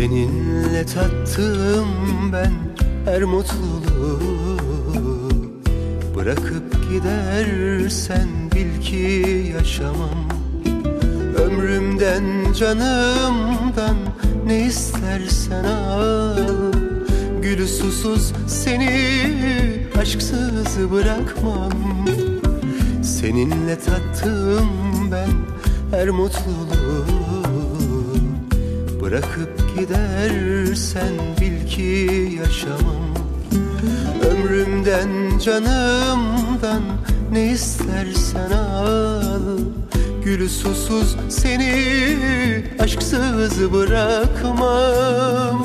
Seninle tattım ben her mutluluğu Bırakıp gidersen bil ki yaşamam. Ömrümden canımdan ne istersen al. Gülü susuz seni aşksız bırakmam. Seninle tattım ben her mutluluğu Bırakıp gidersen bil ki yaşamam. Ömrümden canımdan ne istersen al. Gülü susuz seni aşksız bırakmam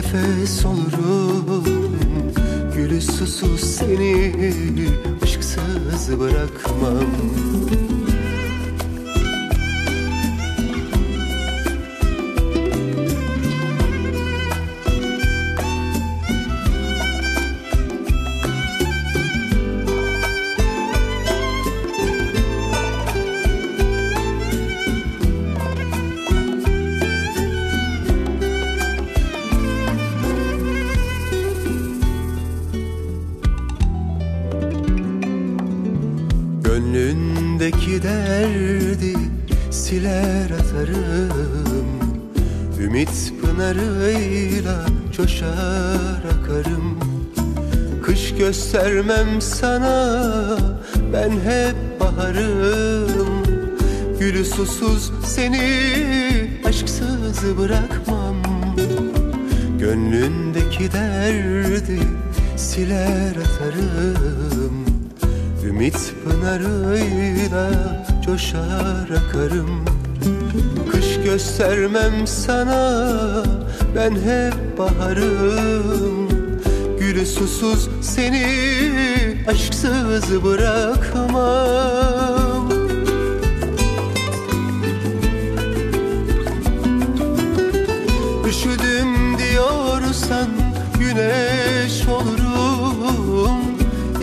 nefes olurum Gülü susuz seni aşksız bırakmam Gönlündeki derdi siler atarım. Ümit pınarıyla coşar akarım. Kış göstermem sana ben hep baharım. Gülü susuz seni aşksız bırakmam. Gönlündeki derdi siler atarım Ümit pınarıyla coşar akarım. Kış göstermem sana ben hep baharım. Gülü susuz seni aşksız bırakmam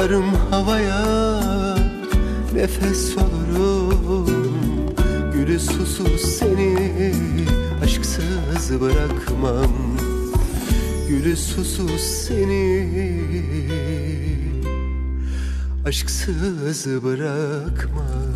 Dolarım havaya nefes olurum. Gülü susuz seni aşksız bırakmam. Gülü susuz seni aşksız bırakmam